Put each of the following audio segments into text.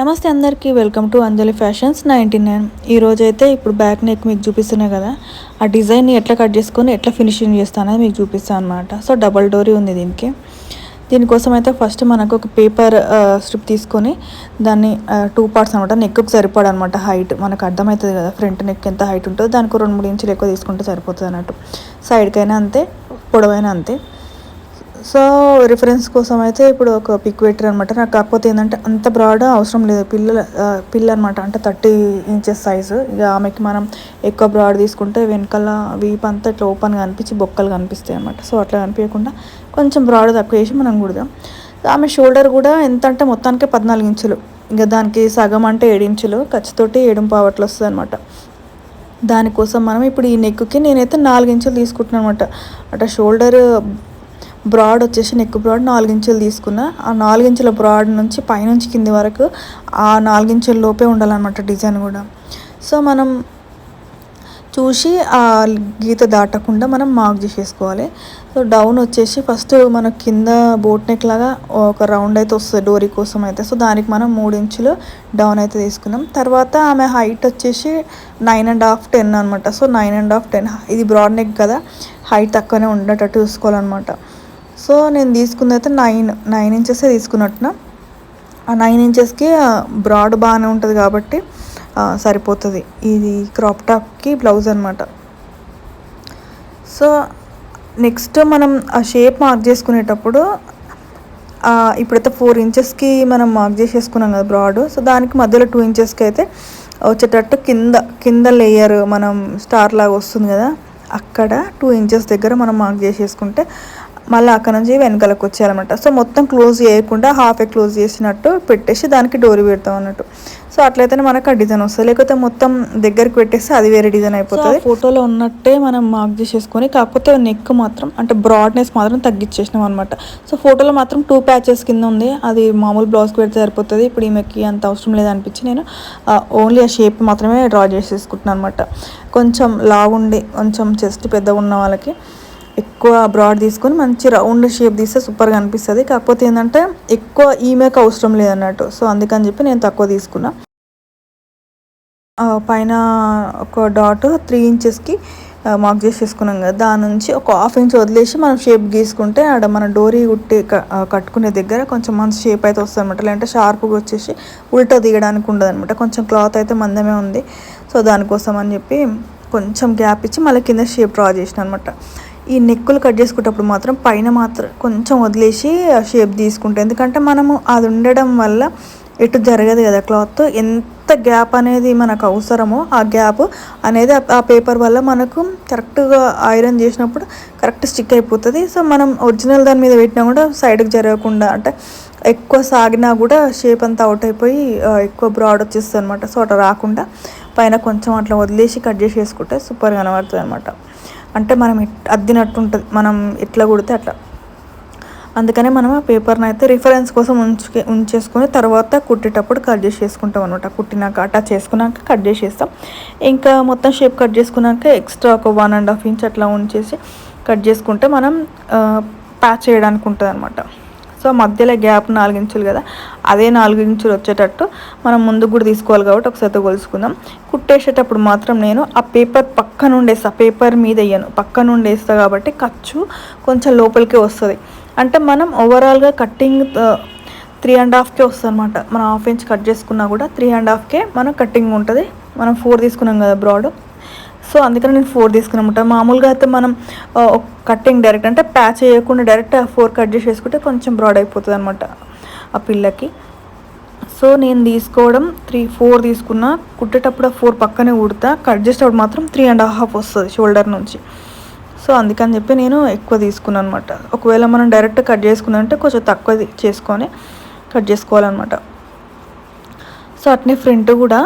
నమస్తే అందరికీ welcome to Anjali fashions ninety nine. ఈరోజు అయితే ఇప్పుడు బ్యాక్ నెక్ మీకు చూపిస్తున్నాయి కదా ఆ డిజైన్ని ఎట్లా కట్ చేసుకొని ఎట్లా ఫినిషింగ్ చేస్తానని మీకు చూపిస్తాను అనమాట సో డబల్ డోరీ ఉంది దీనికి. దీనికోసం అయితే ఫస్ట్ మనకు ఒక పేపర్ స్ట్రిప్ తీసుకొని దాన్ని టూ పార్ట్స్ అనమాట నెక్కు సరిపడనమాట హైట్. మనకు అర్థమవుతుంది కదా ఫ్రంట్ నెక్ ఎంత హైట్ ఉంటుందో. దానికి రెండు మూడు ఇంచులు ఎక్కువ తీసుకుంటే సరిపోతుంది అన్నట్టు సైడ్కైనా అంతే పొడవైనా అంతే. సో రిఫరెన్స్ కోసం అయితే ఇప్పుడు ఒక పిక్ వెటర్ అనమాట నాకు కాకపోతే ఏంటంటే అంత బ్రాడ్ అవసరం లేదు. పిల్లల పిల్ల అనమాట అంటే థర్టీ ఇంచెస్ సైజు ఇక ఆమెకి మనం ఎక్కువ బ్రాడ్ తీసుకుంటే వెనకాల వీప్ అంతా ఇట్లా ఓపెన్గా కనిపించి బొక్కలు కనిపిస్తాయి అనమాట సో అట్లా కనిపించకుండా కొంచెం బ్రాడ్ తక్కువ వేసి మనం కుడదాం. ఆమె షోల్డర్ కూడా ఎంత అంటే మొత్తానికి పద్నాలుగు ఇంచులు. ఇంకా దానికి సగం అంటే ఏడించులు ఖర్చుతోటి ఏడు పావట్లు వస్తుంది అనమాట దానికోసం మనం ఇప్పుడు ఈ నెక్కి నేనైతే నాలుగు ఇంచులు తీసుకుంటున్నాను అనమాట అంటే షోల్డర్ బ్రాడ్ వచ్చేసి నెక్ బ్రాడ్ నాలుగించులు తీసుకున్నా. ఆ నాలుగించుల బ్రాడ్ నుంచి పైనుంచి కింది వరకు ఆ నాలుగించుల లోపే ఉండాలన్నమాట డిజైన్ కూడా. సో మనం చూసి ఆ గీత దాటకుండా మనం మార్క్ చేసేసుకోవాలి. సో డౌన్ వచ్చేసి ఫస్ట్ మన కింద బోట్ నెక్ లాగా ఒక రౌండ్ అయితే వస్తుంది డోరీ కోసం అయితే. సో దానికి మనం మూడు ఇంచులు డౌన్ అయితే తీసుకున్నాం. తర్వాత ఆమె హైట్ వచ్చేసి నైన్ అండ్ హాఫ్ టెన్ అనమాట so nine and half ten. ఇది బ్రాడ్ నెక్ కదా. హైట్ తక్కువనే ఉండేటట్టు చూసుకోవాలన్నమాట. సో నేను తీసుకుంది అయితే నైన్ నైన్ ఇంచెసే తీసుకున్నట్టున. ఆ నైన్ ఇంచెస్కి బ్రాడ్ బాగానే ఉంటుంది కాబట్టి సరిపోతుంది. ఇది క్రాప్ టాప్కి బ్లౌజ్ అనమాట సో నెక్స్ట్ మనం ఆ షేప్ మార్క్ చేసుకునేటప్పుడు ఇప్పుడైతే ఫోర్ ఇంచెస్కి మనం మార్క్ చేసేసుకున్నాం కదా బ్రాడ్ సో దానికి మధ్యలో టూ ఇంచెస్కి అయితే వచ్చేటట్టు కింద కింద లేయర్ మనం స్టార్ లాగా వస్తుంది కదా అక్కడ టూ ఇంచెస్ దగ్గర మనం మార్క్ చేసేసుకుంటే మళ్ళీ అక్కడ నుంచి వెనకాలకు వచ్చేయాలన్నమాట. సో మొత్తం క్లోజ్ చేయకుండా హాఫ్ ఏ క్లోజ్ చేసినట్టు పెట్టేసి దానికి డోరీ పెడతాం అన్నట్టు. సో అట్లయితేనే మనకు ఆ డిజైన్ వస్తుంది. లేకపోతే మొత్తం దగ్గరికి పెట్టేస్తే అది వేరే డిజైన్ అయిపోతుంది. ఫోటోలో ఉన్నట్టే మనం మార్క్ చేసేసుకొని కాకపోతే నెక్ మాత్రం అంటే బ్రాడ్నెస్ మాత్రం తగ్గించేసినాం అనమాట సో ఫోటోలో మాత్రం టూ ప్యాచెస్ కింద ఉంది. అది మామూలు బ్లౌజ్కి పెడితే సరిపోతుంది. ఇప్పుడు ఈమెకి అంత అవసరం లేదనిపించి నేను ఓన్లీ ఆ షేప్ మాత్రమే డ్రా చేసేసుకుంటున్నాను అనమాట కొంచెం లావుండి కొంచెం చెస్ట్ పెద్దగా ఉన్న వాళ్ళకి. ఎక్కువ బ్రాడ్ తీసుకొని మంచి రౌండ్ షేప్ తీస్తే సూపర్గా అనిపిస్తుంది. కాకపోతే ఏంటంటే ఎక్కువ ఈమెకు అవసరం లేదన్నట్టు. సో అందుకని చెప్పి నేను తక్కువ తీసుకున్నా. పైన ఒక డాట్ త్రీ ఇంచెస్కి మార్క్ చేసేసుకున్నాం కదా. దాని నుంచి ఒక హాఫ్ ఇంచ్ వదిలేసి మనం షేప్ గీసుకుంటే ఆడ మన డోరీ ఉట్టి కట్టుకునే దగ్గర కొంచెం మంచి షేప్ అయితే వస్తుంది అనమాట లేదంటే షార్ప్గా వచ్చేసి ఉల్టా దిగడానికి ఉండదు అనమాట కొంచెం క్లాత్ అయితే మందమే ఉంది. సో దానికోసం అని చెప్పి కొంచెం గ్యాప్ ఇచ్చి మళ్ళీ కింద షేప్ డ్రా చేసిన అనమాట ఈ నెక్కులు కట్ చేసుకునేటప్పుడు మాత్రం పైన మాత్రం కొంచెం వదిలేసి షేప్ తీసుకుంటాం ఎందుకంటే మనము అది ఉండడం వల్ల ఎటు జరగదు కదా క్లాత్. ఎంత గ్యాప్ అనేది మనకు అవసరమో ఆ గ్యాప్ అనేది ఆ పేపర్ వల్ల మనకు కరెక్ట్గా ఐరన్ చేసినప్పుడు కరెక్ట్ స్టిక్ అయిపోతుంది. సో మనం ఒరిజినల్ దాని మీద పెట్టినా కూడా సైడ్కి జరగకుండా అంటే ఎక్కువ సాగినా కూడా షేప్ అంతా అవుట్ అయిపోయి ఎక్కువ బ్రాడ్ వచ్చేస్తుంది అనమాట సో అట్లా రాకుండా పైన కొంచెం అట్లా వదిలేసి కట్ చేసి వేసుకుంటే సూపర్గా కనబడుతుంది అనమాట అంటే మనం అద్దినట్టు ఉంటుంది మనం ఎట్లా కుడితే అట్లా. అందుకనే మనం ఆ పేపర్ని అయితే రిఫరెన్స్ కోసం ఉంచుకే ఉంచేసుకొని తర్వాత కుట్టేటప్పుడు కట్ చేసేసుకుంటాం అనమాట కుట్టినాక అటాచ్ చేసుకున్నాక కట్ చేసేస్తాం ఇంకా మొత్తం షేప్ కట్ చేసుకున్నాక ఎక్స్ట్రా ఒక వన్ అండ్ హాఫ్ ఇంచ్ అట్లా ఉంచేసి కట్ చేసుకుంటే మనం ప్యాచ్ చేయడానికి ఉంటుంది అనమాట సో మధ్యలో గ్యాప్ నాలుగు ఇంచులు కదా అదే నాలుగు ఇంచులు వచ్చేటట్టు మనం ముందు కూడా తీసుకోవాలి కాబట్టి ఒకసారి కొలుసుకుందాం. కుట్టేసేటప్పుడు మాత్రం నేను ఆ పేపర్ పక్క నుండి పేపర్ మీద వేయను పక్క నుండి కాబట్టి ఖర్చు కొంచెం లోపలికే వస్తుంది. అంటే మనం ఓవరాల్గా కట్టింగ్ త్రీ అండ్ హాఫ్కే వస్తుంది అనమాట మనం హాఫ్ ఇంచ్ కట్ చేసుకున్నా కూడా త్రీ అండ్ హాఫ్కే మనం కట్టింగ్ ఉంటుంది. మనం ఫోర్ తీసుకున్నాం కదా బ్రాడ్ సో అందుకని నేను ఫోర్ తీసుకున్నమాట మామూలుగా అయితే మనం కట్టింగ్ డైరెక్ట్ అంటే ప్యాచ్ చేయకుండా డైరెక్ట్ ఫోర్ కట్ చేసేసుకుంటే కొంచెం బ్రాడ్ అయిపోతుంది అనమాట ఆ పిల్లకి. సో నేను తీసుకోవడం త్రీ ఫోర్ తీసుకున్నా. కుట్టేటప్పుడు ఆ ఫోర్ పక్కనే కుడతా కట్ చేసేటప్పుడు మాత్రం త్రీ అండ్ హాఫ్ వస్తుంది షోల్డర్ నుంచి. సో అందుకని చెప్పి నేను ఎక్కువ తీసుకున్నాను అనమాట ఒకవేళ మనం డైరెక్ట్ కట్ చేసుకున్నామంటే కొంచెం తక్కువ చేసుకొని కట్ చేసుకోవాలన్నమాట. సో అట్నే ఫ్రంట్ కూడా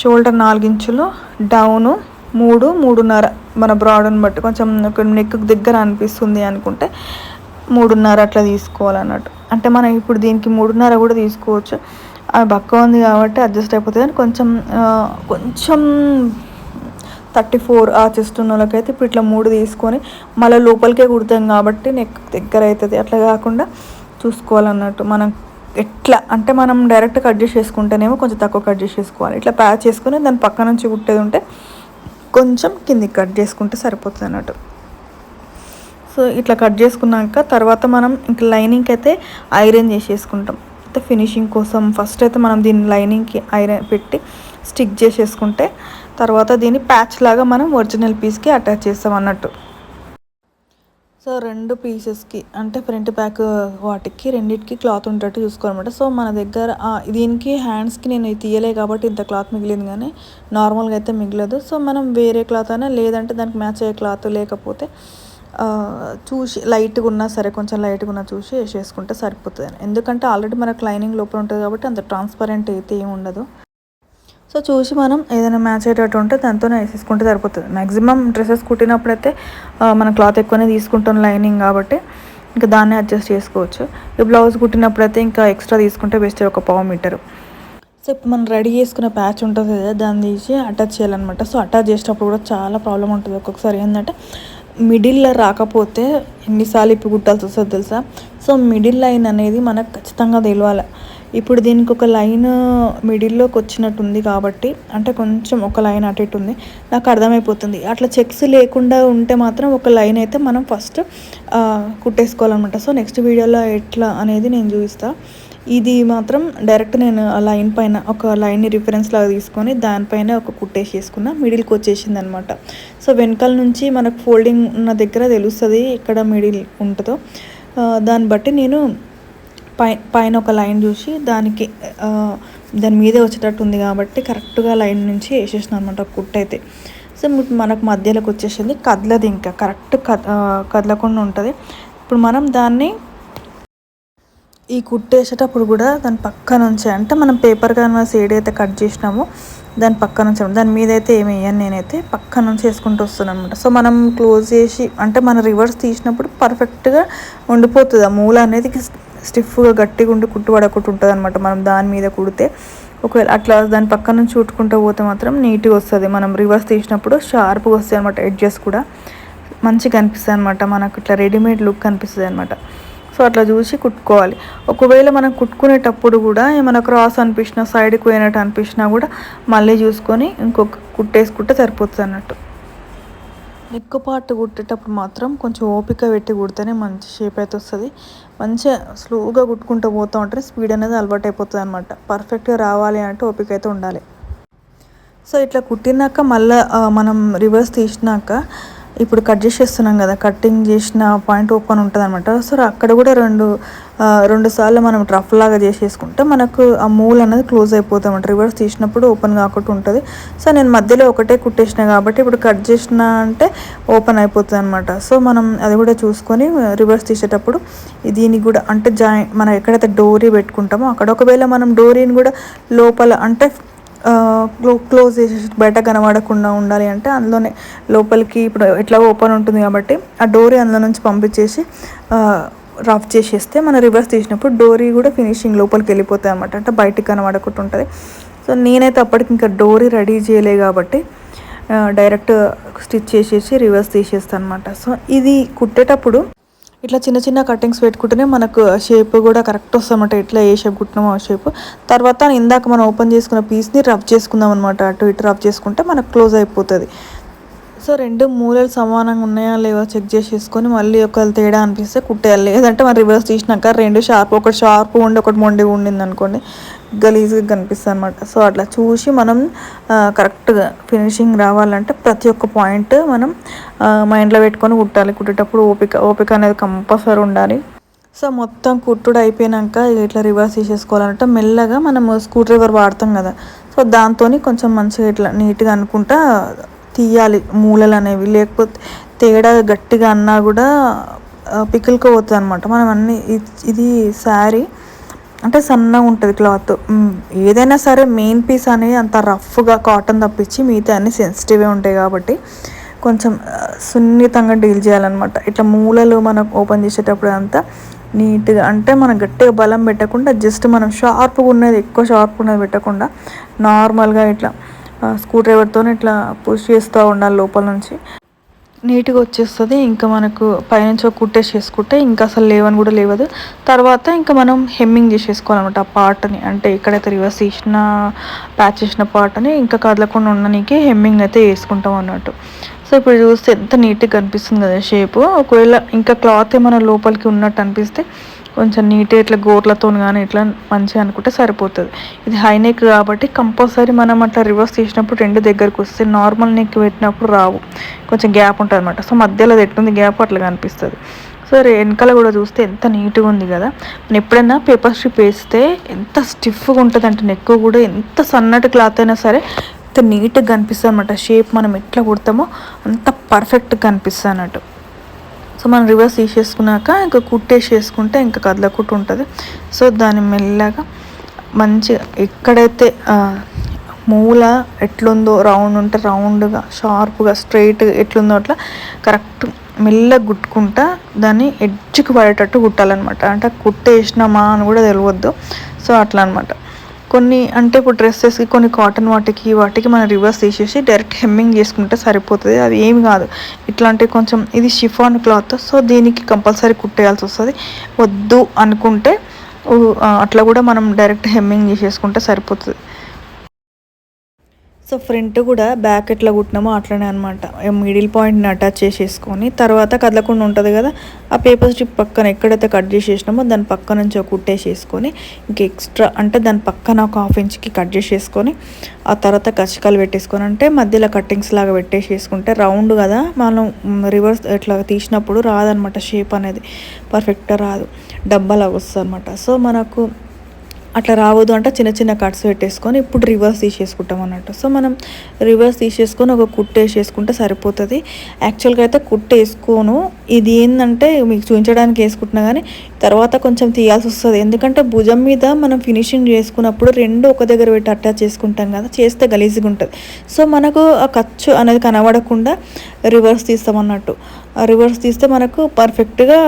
షోల్డర్ నాలుగించులు డౌను మూడు మూడున్నర. మన బ్రాడ్ని బట్టి కొంచెం నెక్ దగ్గర అనిపిస్తుంది అనుకుంటే మూడున్నర అట్లా తీసుకోవాలన్నట్టు. అంటే మనం ఇప్పుడు దీనికి మూడున్నర కూడా తీసుకోవచ్చు. అది బక్క ఉంది కాబట్టి అడ్జస్ట్ అయిపోతుంది కొంచెం కొంచెం థర్టీ ఫోర్ ఆ చెస్ట్ ఉన్న వాళ్ళకైతే ఇప్పుడు ఇట్లా మూడు తీసుకొని మళ్ళీ లోపలికే కుడతాం కాబట్టి నెక్ దగ్గర అవుతుంది అట్లా కాకుండా చూసుకోవాలన్నట్టు. మనం ఎట్లా అంటే మనం డైరెక్ట్ కట్ చేసి కొంచెం తక్కువ కట్ చేసి ఇట్లా ప్యాచ్ చేసుకుని దాని పక్క నుంచి కుట్టేది ఉంటే కొంచెం కిందికి కట్ చేసుకుంటే సరిపోతుంది అన్నట్టు. సో ఇట్లా కట్ చేసుకున్నాక తర్వాత మనం ఇంకా లైనింగ్కి అయితే ఐరన్ చేసేసుకుంటాం. అయితే ఫినిషింగ్ కోసం ఫస్ట్ అయితే మనం దీన్ని లైనింగ్కి ఐరన్ పెట్టి స్టిక్ చేసేసుకుంటే తర్వాత దీన్ని ప్యాచ్ లాగా మనం ఒరిజినల్ పీస్కి అటాచ్ చేస్తాం అన్నట్టు. సో రెండు పీసెస్కి అంటే ఫ్రంట్ బ్యాక్ వాటికి రెండింటికి క్లాత్ ఉండేటట్టు చూసుకోవాలన్నమాట. సో మన దగ్గర దీనికి హ్యాండ్స్కి నేను తీయలే కాబట్టి ఇంత క్లాత్ మిగిలింది కానీ నార్మల్గా అయితే మిగలదు. సో మనం వేరే క్లాత్ అయినా లేదంటే దానికి మ్యాచ్ అయ్యే క్లాత్ లేకపోతే చూసి లైట్గా ఉన్నా సరే కొంచెం లైట్గా ఉన్నా చూసి వేసేసుకుంటే సరిపోతుంది. ఎందుకంటే ఆల్రెడీ మనకు లైనింగ్ లోపల ఉంటుంది కాబట్టి అంత ట్రాన్స్పరెంట్ అయితే ఏమి ఉండదు. సో చూసి మనం ఏదైనా మ్యాచ్ అయ్యేటట్టు ఉంటే దాంతోనే వేసేసుకుంటే సరిపోతుంది. మ్యాక్సిమం డ్రెస్సెస్ కుట్టినప్పుడైతే మన క్లాత్ ఎక్కువనే తీసుకుంటాం లైనింగ్ కాబట్టి ఇంకా దాన్ని అడ్జస్ట్ చేసుకోవచ్చు. ఈ బ్లౌజ్ కుట్టినప్పుడైతే ఇంకా ఎక్స్ట్రా తీసుకుంటే బెస్ట్ ఒక పావు మీటరు సో ఇప్పుడు మనం రెడీ చేసుకునే ప్యాచ్ ఉంటుంది కదా దాన్ని తీసి అటాచ్ చేయాలన్నమాట. సో అటాచ్ చేసేటప్పుడు కూడా చాలా ప్రాబ్లం ఉంటుంది. ఒక్కొక్కసారి ఏంటంటే మిడిల్లో రాకపోతే ఎన్నిసార్లు ఇప్పుడు కుట్టాల్సి వస్తుంది తెలుసా? సో మిడిల్ లైన్ అనేది మనకు ఖచ్చితంగా తెలియాలి. ఇప్పుడు దీనికి ఒక లైన్ మిడిల్లోకి వచ్చినట్టుంది కాబట్టి అంటే కొంచెం ఒక లైన్ అటు ఇటు ఉంది. నాకు అర్థమైపోతుంది. అట్లా చెక్స్ లేకుండా ఉంటే మాత్రం ఒక లైన్ అయితే మనం ఫస్ట్ కుట్టేసుకోవాలన్నమాట. సో నెక్స్ట్ వీడియోలో ఎట్లా అనేది నేను చూపిస్తాను ఇది మాత్రం డైరెక్ట్ నేను ఆ లైన్ పైన ఒక లైన్ని రిఫరెన్స్ లాగా తీసుకొని దానిపైన ఒక కుట్టేసి వేసుకున్న మిడిల్కి వచ్చేసింది అనమాట సో వెనకాల నుంచి మనకు ఫోల్డింగ్ ఉన్న దగ్గర తెలుస్తుంది ఇక్కడ మిడిల్ ఉంటుందో. దాన్ని బట్టి నేను పై పైన ఒక లైన్ చూసి దానికి దాని మీదే వచ్చేటట్టు ఉంది కాబట్టి కరెక్ట్గా లైన్ నుంచి వేసేసిన అనమాట కుట్ అయితే. సో మనకు మధ్యలోకి వచ్చేసింది కదలది ఇంకా. కరెక్ట్ కదలకుండా ఉంటుంది. ఇప్పుడు మనం దాన్ని ఈ కుట్టేసేటప్పుడు కూడా దాని పక్క నుంచి అంటే మనం పేపర్ క్యాన్వాస్ ఏడైతే కట్ చేసినామో దాని పక్క నుంచి దాని మీద అయితే ఏమి వేయను నేనైతే. పక్క నుంచి వేసుకుంటూ వస్తున్నాను అనమాట. సో మనం క్లోజ్ చేసి అంటే మన రివర్స్ తీసినప్పుడు పర్ఫెక్ట్గా ఉండిపోతుంది. ఆ మూల అనేది స్టిఫ్గా గట్టిగా ఉండి కుట్టు పడకుండా ఉంటుంది అనమాట మనం దాని మీద కుడితే ఒకవేళ అట్లా దాని పక్క నుంచి చుట్టుకుంటూ పోతే మాత్రం నీట్గా వస్తుంది. మనం రివర్స్ తీసినప్పుడు షార్ప్గా వస్తాయి అనమాట ఎడ్జెస్ కూడా. మంచిగా అనిపిస్తుంది అనమాట మనకు ఇట్లా రెడీమేడ్ లుక్ అనిపిస్తుంది అనమాట సో అట్లా చూసి కుట్టుకోవాలి. ఒకవేళ మనం కుట్టుకునేటప్పుడు కూడా ఏమైనా క్రాస్ అనిపించినా సైడ్కి పోయినట్టు అనిపించినా కూడా మళ్ళీ చూసుకొని ఇంకొక కుట్టేసుకుంటే సరిపోతుంది అన్నట్టు నెక్ పార్ట్ కుట్టేటప్పుడు మాత్రం కొంచెం ఓపిక పెట్టి కుడితేనే మంచి షేప్ అయితే వస్తుంది. మంచిగా స్లోగా కుట్టుకుంటూ పోతూ ఉంటే స్పీడ్ అనేది అలవాటు అయిపోతుంది అనమాట పర్ఫెక్ట్గా రావాలి అంటే ఓపిక అయితే ఉండాలి. సో ఇట్లా కుట్టినాక మళ్ళీ మనం రివర్స్ తీసినాక ఇప్పుడు కట్ చేసేస్తున్నాం కదా కటింగ్ చేసిన పాయింట్ ఓపెన్ ఉంటుంది అనమాట సో అక్కడ కూడా రెండు రెండు సార్లు మనం రఫ్ లాగా చేసేసుకుంటే మనకు ఆ మూల్ అనేది క్లోజ్ అయిపోతుంది రివర్స్ తీసినప్పుడు ఓపెన్ కాకుండా ఉంటుంది. సో నేను మధ్యలో ఒకటే కుట్టేసిన కాబట్టి ఇప్పుడు కట్ చేసిన అంటే ఓపెన్ అయిపోతుంది అనమాట సో మనం అది కూడా చూసుకొని రివర్స్ తీసేటప్పుడు దీనికి కూడా అంటే జాయిన్ మనం ఎక్కడైతే డోరీ పెట్టుకుంటామో అక్కడ ఒకవేళ మనం డోరీని కూడా లోపల అంటే క్లోజ్ చేసే బయట కనబడకుండా ఉండాలి అంటే అందులోనే లోపలికి ఇప్పుడు ఎట్లా ఓపెన్ ఉంటుంది కాబట్టి ఆ డోరీ అందులో నుంచి పంపించేసి రఫ్ చేసేస్తే మనం రివర్స్ తీసినప్పుడు డోరీ కూడా ఫినిషింగ్ లోపలికి వెళ్ళిపోతాయి అనమాట అంటే బయటికి కనబడకుండా ఉంటుంది. సో నేనైతే అప్పటికి ఇంకా డోరీ రెడీ చేయలే కాబట్టి డైరెక్ట్ స్టిచ్ చేసేసి రివర్స్ తీసేస్తాను అనమాట సో ఇది కుట్టేటప్పుడు ఇట్లా చిన్న చిన్న కటింగ్స్ పెట్టుకుంటేనే మనకు షేప్ కూడా కరెక్ట్ వస్తామంట ఎట్లా ఏ షేప్ కుట్టినామో ఆ షేప్ తర్వాత ఇందాక మనం ఓపెన్ చేసుకున్న పీస్ని రఫ్ చేసుకుందాం అనమాట అటు ఇటు రఫ్ చేసుకుంటే మనకు క్లోజ్ అయిపోతుంది. సో రెండు మూలలు సమానంగా ఉన్నాయా లేవో చెక్ చేసేసుకొని మళ్ళీ ఒకవేళ తేడా అనిపిస్తే కుట్టేయాలి. లేదంటే మనం రివర్స్ తీసినాక రెండు షార్ప్ ఒకటి షార్ప్ ఉండి ఒకటి మొండి ఉండింది అనుకోండి గలీజ్గా కనిపిస్తుంది అనమాట సో అట్లా చూసి మనం కరెక్ట్గా ఫినిషింగ్ రావాలంటే ప్రతి ఒక్క పాయింట్ మనం మైండ్లో పెట్టుకొని కుట్టాలి. కుట్టేటప్పుడు ఓపిక ఓపిక అనేది కంపల్సరీ ఉండాలి. సో మొత్తం కుట్టుడు అయిపోయినాక ఇట్లా రివర్స్ తీసేసుకోవాలంటే మెల్లగా మనం స్క్రూ డ్రైవర్ వాడతాం కదా. సో దాంతో కొంచెం మంచిగా ఇట్లా నీట్గా అనుకుంటా తీయాలి మూలలు అనేవి. లేకపోతే తేడా గట్టిగా అన్నా కూడా పికిల్కోపోతుంది అనమాట మనం అన్ని ఇది శారీ అంటే సన్నగా ఉంటుంది క్లాత్. ఏదైనా సరే మెయిన్ పీస్ అనేది అంత రఫ్గా కాటన్ తప్పించి మిగతా అన్ని సెన్సిటివే ఉంటాయి కాబట్టి కొంచెం సున్నితంగా డీల్ చేయాలన్నమాట. ఇట్లా మూలలు మనం ఓపెన్ చేసేటప్పుడు అంతా నీట్గా అంటే మనం గట్టిగా బలం పెట్టకుండా జస్ట్ మనం షార్ప్గా ఉన్నది ఎక్కువ షార్ప్గా ఉన్నది పెట్టకుండా నార్మల్గా ఇట్లా స్క్రూ డ్రైవర్తో ఇట్లా పుష్ చేస్తూ ఉండాలి లోపల నుంచి. నీట్గా వచ్చేస్తుంది. ఇంకా మనకు పైనుంచి ఒక కుట్టేసి చేసుకుంటే ఇంకా అసలు లేవని కూడా లేవదు. తర్వాత ఇంకా మనం హెమ్మింగ్ చేసేసుకోవాలన్నమాట ఆ పార్ట్ని అంటే ఎక్కడైతే రివర్స్ తీసిన ప్యాచ్ చేసిన పార్ట్ని ఇంకా కదలకుండా ఉండడానికి హెమ్మింగ్ అయితే వేసుకుంటాం అన్నట్టు. సో ఇప్పుడు చూస్తే ఎంత నీట్గా కనిపిస్తుంది కదా షేపు ఒకవేళ ఇంకా క్లాత్ ఏమైనా లోపలికి ఉన్నట్టు అనిపిస్తే కొంచెం నీట్గా ఇట్లా గోర్లతో కానీ ఇట్లా మంచిగా అనుకుంటే సరిపోతుంది. ఇది హై నెక్ కాబట్టి కంపల్సరీ మనం అట్లా రివర్స్ తీసినప్పుడు రెండు దగ్గరకు వస్తే నార్మల్ నెక్ పెట్టినప్పుడు రావు. కొంచెం గ్యాప్ ఉంటుంది అనమాట సో మధ్యలో ఎట్టుంది గ్యాప్ అట్లా కనిపిస్తుంది. సో వెనకాల కూడా చూస్తే ఎంత నీట్గా ఉంది కదా. మనం ఎప్పుడైనా పేపర్ స్ట్రిప్ వేస్తే ఎంత స్టిఫ్గా ఉంటుంది అంటే నెక్ కూడా. ఎంత సన్నటి క్లాత్ అయినా సరే ఎంత నీట్గా కనిపిస్తుంది అనమాట షేప్ మనం ఎట్లా కుడతామో అంత పర్ఫెక్ట్గా కనిపిస్తుంది అన్నట్టు సో మనం రివర్స్ తీసేసుకున్నాక ఇంకా కుట్టేసేసుకుంటే ఇంకా కదలకుట్టు ఉంటుంది సో దాన్ని మెల్లగా మంచిగా ఎక్కడైతే మూల ఎట్లుందో రౌండ్ ఉంటే రౌండ్గా షార్ప్గా స్ట్రైట్ ఎట్లుందో అట్లా కరెక్ట్ మెల్లగా కుట్టుకుంటా దాన్ని ఎడ్జ్కి పడేటట్టు కుట్టాలన్నమాట. అంటే కుట్టేసినామా అని కూడా తెలియద్దు సో అట్లా అనమాట కొన్ని అంటే ఇప్పుడు డ్రెస్సెస్కి కొన్ని కాటన్ వాటికి వాటికి మనం రివర్స్ తీసేసి డైరెక్ట్ హెమ్మింగ్ చేసుకుంటే సరిపోతుంది. అది ఏమి కాదు. ఇట్లాంటి కొంచెం ఇది షిఫాన్ క్లాత్ సో దీనికి కంపల్సరీ కుట్టేయాల్సి వస్తుంది. వద్దు అనుకుంటే అట్లా కూడా మనం డైరెక్ట్ హెమ్మింగ్ చేసేసుకుంటే సరిపోతుంది. సో ఫ్రంట్ కూడా బ్యాక్ ఎట్లా కుట్టినామో అట్లనే అనమాట మిడిల్ పాయింట్ని అటాచ్ చేసేసుకొని తర్వాత కదలకుండా ఉంటుంది కదా ఆ పేపర్ స్ట్రిప్ పక్కన ఎక్కడైతే కట్ చేసేసినామో దాని పక్క నుంచి ఒక కుట్టేసేసుకొని ఇంక ఎక్స్ట్రా అంటే దాని పక్కన ఒక హాఫ్ ఇంచ్కి కట్ చేసేసుకొని ఆ తర్వాత కచ్చకాలు పెట్టేసుకొని అంటే మధ్యలో కట్టింగ్స్ లాగా పెట్టేసేసుకుంటే రౌండ్ కదా మనం రివర్స్ ఇట్లా తీసినప్పుడు రాదనమాట షేప్ అనేది. పర్ఫెక్ట్గా రాదు. డబ్బాలాగా వస్తుంది అనమాట సో మనకు అట్లా రావద్దు అంటే చిన్న చిన్న కట్స్ పెట్టేసుకొని ఇప్పుడు రివర్స్ తీసేసుకుంటాం అన్నట్టు. సో మనం రివర్స్ తీసేసుకొని ఒక కుట్టు వేసేసుకుంటే సరిపోతుంది. యాక్చువల్గా అయితే కుట్టు వేసుకోను. ఇది ఏంటంటే మీకు చూపించడానికి వేసుకుంటున్నా కానీ తర్వాత కొంచెం తీయాల్సి వస్తుంది. ఎందుకంటే భుజం మీద మనం ఫినిషింగ్ చేసుకున్నప్పుడు రెండు ఒక దగ్గర పెట్టి అటాచ్ చేసుకుంటాం కదా చేస్తే గలీజ్గా ఉంటుంది. సో మనకు ఆ ఖర్చు అనేది కనబడకుండా రివర్స్ తీస్తాం అన్నట్టు. రివర్స్ తీస్తే మనకు పర్ఫెక్ట్గా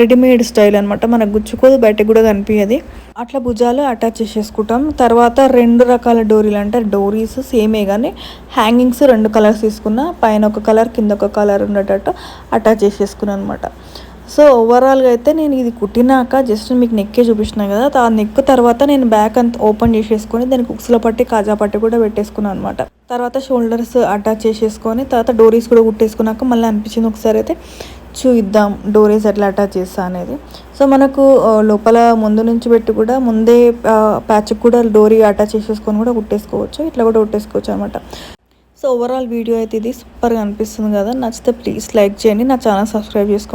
రెడీమేడ్ స్టైల్ అనమాట మనకు గుచ్చుకోదు బయటకు కూడా కనిపించదు అట్లా భుజాలు అటాచ్ చేసేసుకుంటాం. తర్వాత రెండు రకాల డోరీలు అంటే డోరీస్ సేమే కానీ హ్యాంగింగ్స్ రెండు కలర్స్ తీసుకున్న పైన ఒక కలర్ కింద ఒక కలర్ ఉండేటట్టు అటాచ్ చేసేసుకున్నాను అనమాట సో ఓవరాల్గా అయితే నేను ఇది కుట్టినాక జస్ట్ మీకు నెక్కే చూపించిన కదా ఆ నెక్ తర్వాత నేను బ్యాక్ అంతా ఓపెన్ చేసేసుకొని దానికి ఉక్సుల పట్టి కాజా పట్టి కూడా పెట్టేసుకున్నాను అనమాట తర్వాత షోల్డర్స్ అటాచ్ చేసేసుకొని తర్వాత డోరీస్ కూడా కుట్టేసుకున్నాక మళ్ళీ అనిపించింది ఒకసారి అయితే చూద్దాం డోరీస్ ఎట్లా అటాచ్ చేస్తా అనేది. సో మనకు లోపల ముందు నుంచి పెట్టి కూడా ముందే ప్యాచ్ కూడా డోరీ అటాచ్ చేసేసుకొని కూడా కుట్టేసుకోవచ్చు. ఇట్లా కూడా కుట్టేసుకోవచ్చు అనమాట సో ఓవరాల్ వీడియో అయితే ఇది సూపర్గా అనిపిస్తుంది కదా. నచ్చితే ప్లీజ్ లైక్ చేయండి. నా ఛానల్ సబ్స్క్రైబ్ చేసుకోండి.